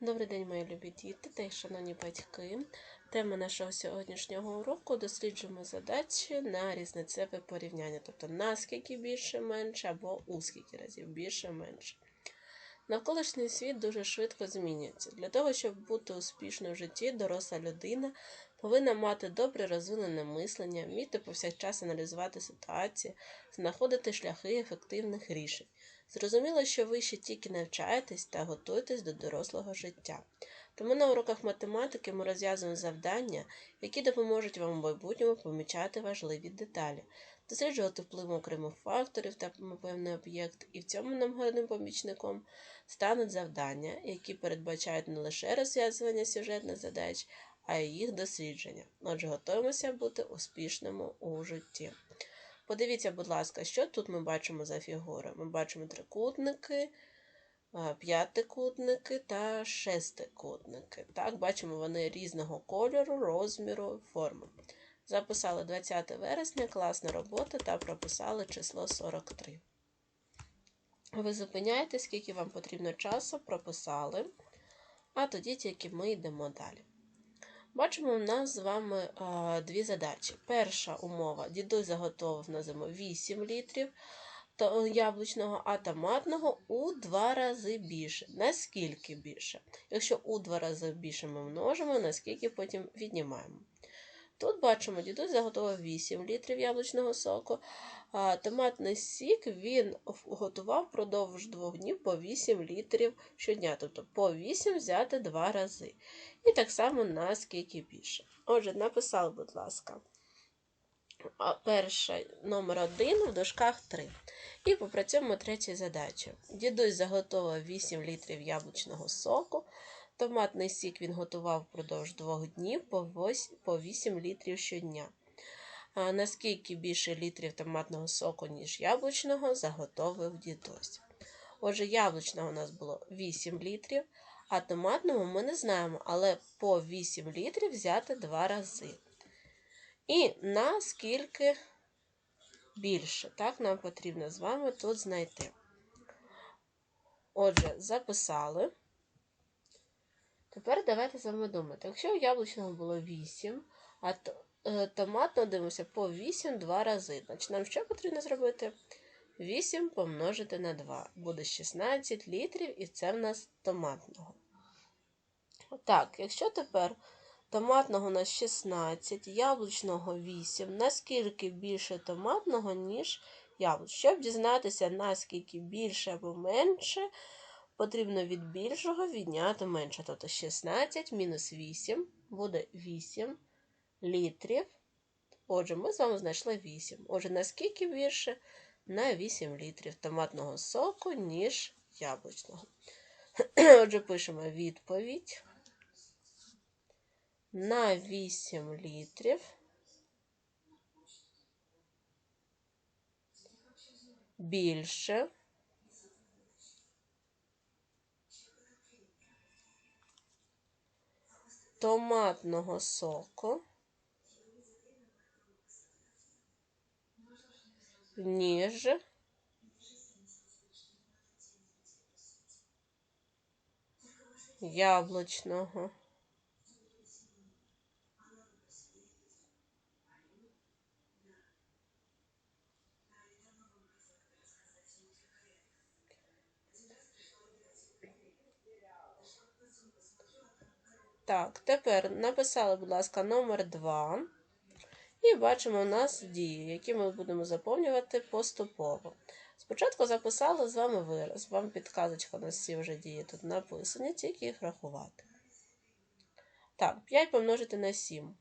Добрий день, мої любі діти та й шановні батьки. Тема нашого сьогоднішнього уроку досліджуємо задачі на різницеве порівняння, тобто наскільки більше менше або у скільки разів більше менше. Навколишній світ дуже швидко змінюється. Для того, щоб бути успішною в житті, доросла людина повинна мати добре розвинене мислення, вміти повсякчас аналізувати ситуації, знаходити шляхи ефективних рішень. Зрозуміло, що ви ще тільки навчаєтесь та готуєтесь до дорослого життя. Тому на уроках математики ми розв'язуємо завдання, які допоможуть вам у майбутньому помічати важливі деталі, досліджувати вплив окремих факторів та певний об'єкт, і в цьому нам гарним помічником стануть завдання, які передбачають не лише розв'язування сюжетних задач, а й їх дослідження. Отже, готуємося бути успішними у житті. Подивіться, будь ласка, що тут ми бачимо за фігури. Ми бачимо трикутники, п'ятикутники та шестикутники. Так, бачимо вони різного кольору, розміру, форми. Записали 20 вересня, класна робота та прописали число 43. Ви зупиняєте, скільки вам потрібно часу, прописали, а тоді тільки ми йдемо далі. Бачимо, у нас з вами а, дві задачі. Перша умова: дідусь заготовив на зиму 8 літрів яблучного, а томатного у два рази більше. Наскільки більше? Якщо у два рази більше ми множимо, наскільки потім віднімаємо. Тут бачимо, дідусь заготував 8 літрів яблучного соку, а томатний сік він готував впродовж двох днів по 8 літрів щодня, тобто по 8 взяти два рази. І так само наскільки більше. Отже, написали, будь ласка, перше номер 1 в дужках 3. І попрацюємо третю задачу. Дідусь заготовив 8 літрів яблучного соку. Томатний сік він готував впродовж двох днів по 8 літрів щодня. А наскільки більше літрів томатного соку, ніж яблучного, заготовив дідусь. Отже, яблучного у нас було 8 літрів, а томатного ми не знаємо, але по 8 літрів взяти два рази. І наскільки більше, так, нам потрібно з вами тут знайти. Отже, записали. Тепер давайте з вами думати. Якщо у яблучного було 8, а томатного дивимося по 8 два рази. Значить, нам що потрібно зробити? 8 помножити на 2. Буде 16 літрів, і це в нас томатного. Так, якщо тепер томатного у нас 16, яблучного 8, наскільки більше томатного, ніж яблуч. Щоб дізнатися, наскільки більше або менше, потрібно від більшого відняти менше. Тобто 16 мінус 8 буде 8 літрів. Отже, ми з вами знайшли 8. Отже, наскільки більше? На 8 літрів томатного соку, ніж яблучного. Отже, пишемо відповідь. На 8 літрів. Більше. Томатного соку. ніж яблучного. Так, тепер написали, будь ласка, номер 2. І бачимо у нас дії, які ми будемо заповнювати поступово. Спочатку записали з вами вираз. Вам підказочка у нас всі вже дії тут написані, тільки їх рахувати. Так, 5 помножити на 7.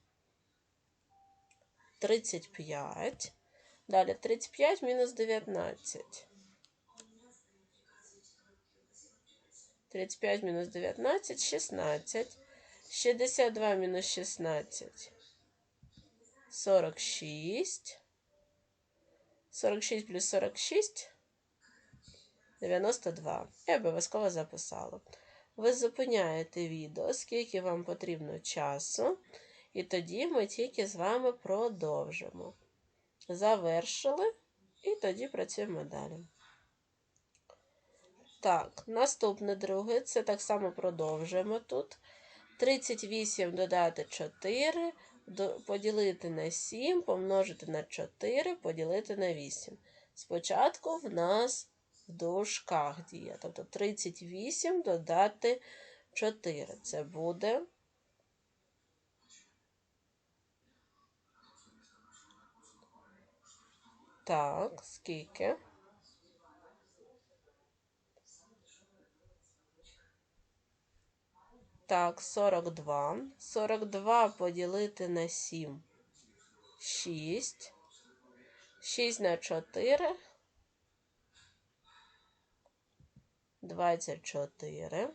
35. Далі 35 мінус 19. 35 мінус 19 16. 62 мінус 16. 46. 46 плюс 46 92. Я обов'язково записала. Ви зупиняєте відео, скільки вам потрібно часу, і тоді ми тільки з вами продовжимо. Завершили, і тоді працюємо далі. Так, наступне друге, це так само продовжуємо тут. 38 додати 4, поділити на 7, помножити на 4, поділити на 8. Спочатку в нас в дужках діє. Тобто 38 додати 4. Це буде. Так, скільки? Так, 42. 42 поділити на 7. 6. 6 на 4. 24.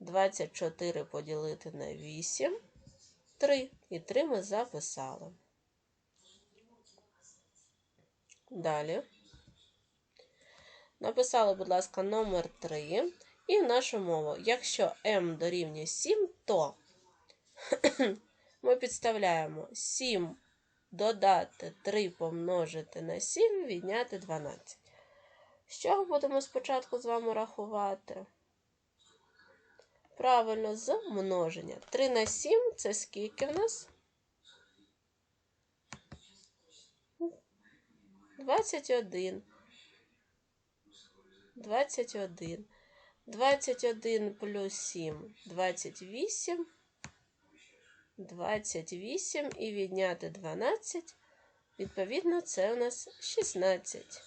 24 поділити на 8. 3. І 3 ми записали. Далі. Написали, будь ласка, номер 3. І нашу мову. Якщо m дорівнює 7, то ми підставляємо 7 додати 3 помножити на 7, відняти 12. З чого будемо спочатку з вами рахувати? Правильно, з множення. 3 на 7 це скільки в нас? 21. 21. 21 плюс 7 28. 28 і відняти 12. Відповідно, це у нас 16.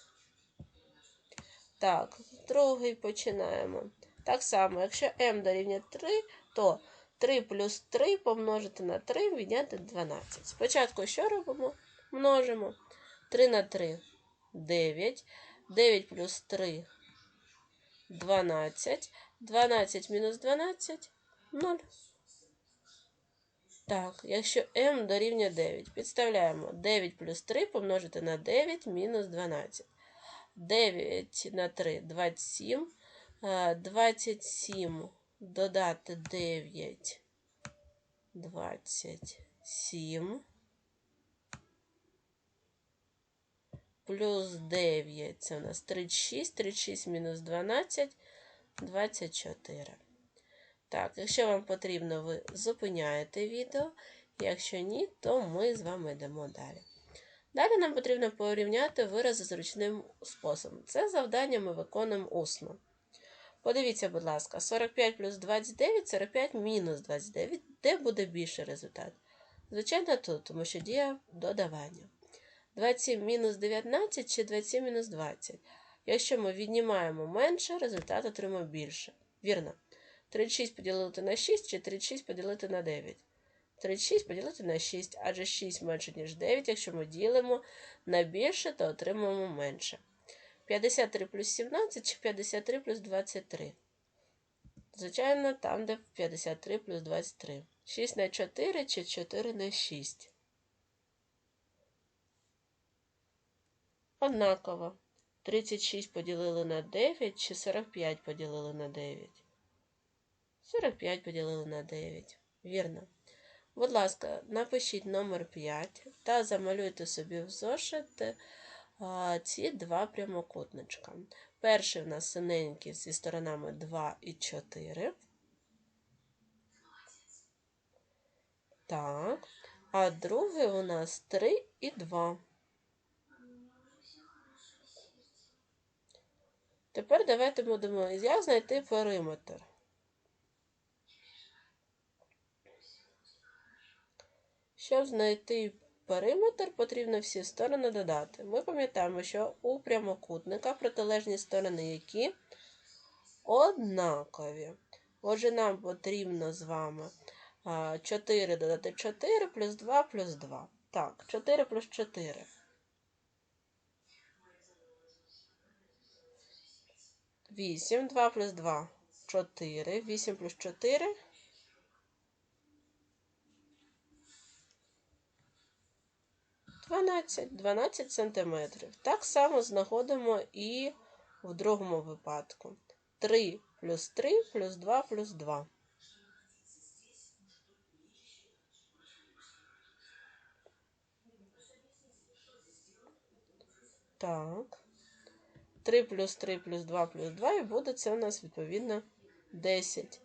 Так, другий починаємо. Так само, якщо m дорівнює 3, то 3 плюс 3 помножити на 3 відняти 12. Спочатку що робимо? Множимо. 3 на 3 9. 9 плюс 3 12. 12 мінус 12 0. Так, якщо m дорівнює 9, підставляємо 9 плюс 3 помножити на 9 мінус 12. 9 на 3 27. Е, 27 додати 9 27 плюс 9 це у нас 36, 36 мінус 12 24. Так, якщо вам потрібно, ви зупиняєте відео. Якщо ні, то ми з вами йдемо далі. Далі нам потрібно порівняти вирази зручним способом. Це завдання ми виконуємо усно. Подивіться, будь ласка, 45 плюс 29, 45 мінус 29. Де буде більший результат? Звичайно, тут, тому що діє додавання. 27 мінус 19 чи 27 мінус 20. Якщо ми віднімаємо менше, результат отримує більше. Вірно. 36 поділити на 6 чи 36 поділити на 9. 36 поділити на 6, адже 6 менше, ніж 9. Якщо ми ділимо на більше, то отримуємо менше. 53 плюс 17 чи 53 плюс 23. Звичайно, там, де 53 плюс 23. 6 на 4 чи 4 на 6. Однаково. 36 поділили на 9 чи 45 поділили на 9. 45 поділили на 9. Вірно. Будь ласка, напишіть номер 5 та замалюйте собі в зошит ці два прямокутничка. Перший в нас синенький зі сторонами 2 і 4. Так. А другий у нас 3 і 2. Тепер давайте будемо як знайти периметр. Щоб знайти периметр, потрібно всі сторони додати. Ми пам'ятаємо, що у прямокутника протилежні сторони які однакові. Отже, нам потрібно з вами 4 додати 4 плюс 2 плюс 2. Так, 4 плюс 4. 8, 2 плюс 2, 4, 8 плюс 4. 12, 12 сантиметрів. Так само знаходимо і в другому випадку. 3 плюс 3 плюс 2 плюс 2. Так. 3 плюс 3 плюс 2 плюс 2 і буде це у нас відповідно 10.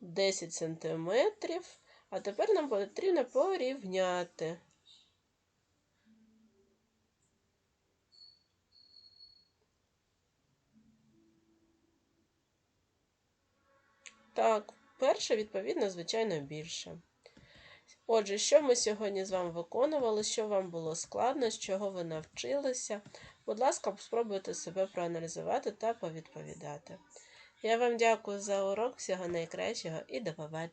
10 сантиметрів. А тепер нам потрібно порівняти. Так, перше, відповідно, звичайно, більше. Отже, що ми сьогодні з вами виконували, що вам було складно, з чого ви навчилися. Будь ласка, спробуйте себе проаналізувати та повідповідати. Я вам дякую за урок, всього найкращого і до побачення.